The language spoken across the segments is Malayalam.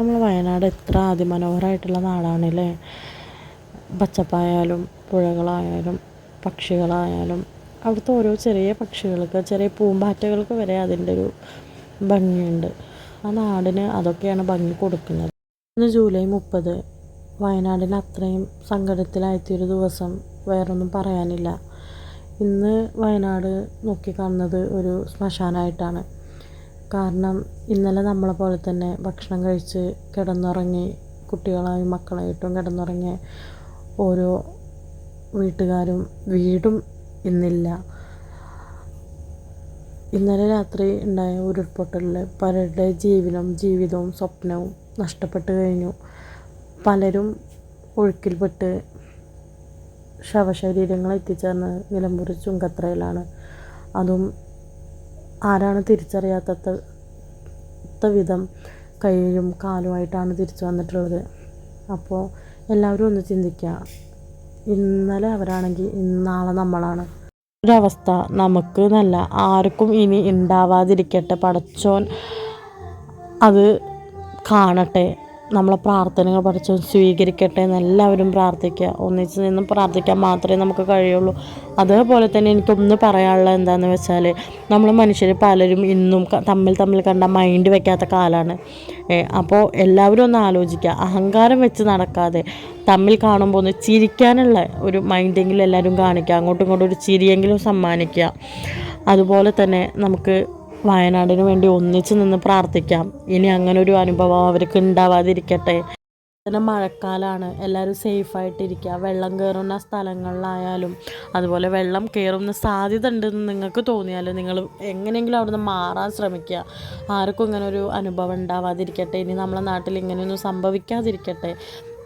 നമ്മൾ വയനാട് എത്ര അതിമനോഹരമായിട്ടുള്ള നാടാണല്ലേ? പച്ചപ്പായാലും പുഴകളായാലും പക്ഷികളായാലും അവിടുത്തെ ഓരോ ചെറിയ പക്ഷികൾക്ക് ചെറിയ പൂമ്പാറ്റകൾക്ക് വരെ അതിന്റെ ഒരു ഭംഗിയുണ്ട്. ആ നാടിന് അതൊക്കെയാണ് ഭംഗി കൊടുക്കുന്നത്. ഇന്ന് ജൂലൈ മുപ്പത് വയനാടിന് അത്രയും സങ്കടത്തിലായിത്തിയൊരു ദിവസം വേറൊന്നും പറയാനില്ല. ഇന്ന് വയനാട് നോക്കിക്കാണുന്നത് ഒരു ശ്മശാനമായിട്ടാണ് കാരണം ഇന്നലെ നമ്മളെ പോലെ തന്നെ ഭക്ഷണം കഴിച്ച് കിടന്നുറങ്ങി കുട്ടികളായും മക്കളായിട്ടും കിടന്നുറങ്ങിയ ഓരോ വീട്ടുകാരും വീടും ഇന്നില്ല. ഇന്നലെ രാത്രി ഉണ്ടായ ഉരുൾപൊട്ടലിൽ പലരുടെ ജീവനും ജീവിതവും സ്വപ്നവും നഷ്ടപ്പെട്ട് കഴിഞ്ഞു. പലരും ഒഴുക്കിൽപ്പെട്ട് ശവശരീരങ്ങൾ എത്തിച്ചേർന്ന് നിലമ്പൂർ ചുങ്കത്രയിലാണ് അതും ആരാണ് തിരിച്ചറിയാത്ത വിധം കൈയും കാലുമായിട്ടാണ് തിരിച്ചു വന്നിട്ടുള്ളത്. അപ്പോൾ എല്ലാവരും ഒന്ന് ചിന്തിക്കുക ഇന്നലെ അവരാണെങ്കിൽ ഇന്നാളെ നമ്മളാണ്. ഒരവസ്ഥ നമുക്ക് നല്ല. ആർക്കും ഇനി ഉണ്ടാവാതിരിക്കട്ടെ പടച്ചോൻ. അത് കാണട്ടെ. നമ്മളെ പ്രാർത്ഥനകൾ പഠിച്ചു സ്വീകരിക്കട്ടെ എന്ന് എല്ലാവരും പ്രാർത്ഥിക്കുക. ഒന്നിച്ച് നിന്നും പ്രാർത്ഥിക്കാൻ മാത്രമേ നമുക്ക് കഴിയുള്ളൂ. അതേപോലെ തന്നെ എനിക്കൊന്ന് പറയാനുള്ളത് എന്താണെന്ന് വെച്ചാൽ നമ്മൾ മനുഷ്യർ പലരും ഇന്നും തമ്മിൽ തമ്മിൽ കണ്ട മൈൻഡ് വെക്കാത്ത കാലമാണ് അപ്പോൾ എല്ലാവരും ഒന്ന് ആലോചിക്കുക. അഹങ്കാരം വെച്ച് നടക്കാതെ തമ്മിൽ കാണുമ്പോൾ ഒന്ന് ചിരിക്കാനുള്ള ഒരു മൈൻഡെങ്കിലും എല്ലാവരും കാണിക്കുക. അങ്ങോട്ടും ഇങ്ങോട്ടും ഒരു ചിരിയെങ്കിലും സമ്മാനിക്കുക. അതുപോലെ തന്നെ നമുക്ക് വയനാടിന് വേണ്ടി ഒന്നിച്ചു നിന്ന് പ്രാർത്ഥിക്കാം. ഇനി അങ്ങനെ ഒരു അനുഭവം അവർക്ക് ഉണ്ടാവാതിരിക്കട്ടെ. പിന്നെ മഴക്കാലമാണ് എല്ലാവരും സേഫായിട്ടിരിക്കുക വെള്ളം കയറുന്ന സ്ഥലങ്ങളിലായാലും അതുപോലെ വെള്ളം കയറുന്ന സാധ്യത ഉണ്ടെന്ന് നിങ്ങൾക്ക് തോന്നിയാൽ നിങ്ങൾ എങ്ങനെയെങ്കിലും അവിടുന്ന് മാറാൻ ശ്രമിക്കുക. ആർക്കും ഇങ്ങനെ ഒരു അനുഭവം ഉണ്ടാവാതിരിക്കട്ടെ. ഇനി നമ്മളെ നാട്ടിൽ ഇങ്ങനെയൊന്നും സംഭവിക്കാതിരിക്കട്ടെ.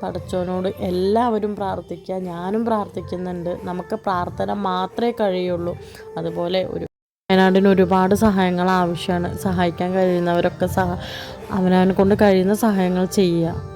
പടച്ചോനോട് എല്ലാവരും പ്രാർത്ഥിക്കുക. ഞാനും പ്രാർത്ഥിക്കുന്നുണ്ട്. നമുക്ക് പ്രാർത്ഥന മാത്രമേ കഴിയുള്ളൂ. അതുപോലെ ഒരു വയനാടിന് ഒരുപാട് സഹായങ്ങൾ ആവശ്യമാണ്. സഹായിക്കാൻ കഴിയുന്നവരൊക്കെ സഹ അവനവനെ കൊണ്ട് കഴിയുന്ന സഹായങ്ങൾ ചെയ്യുക.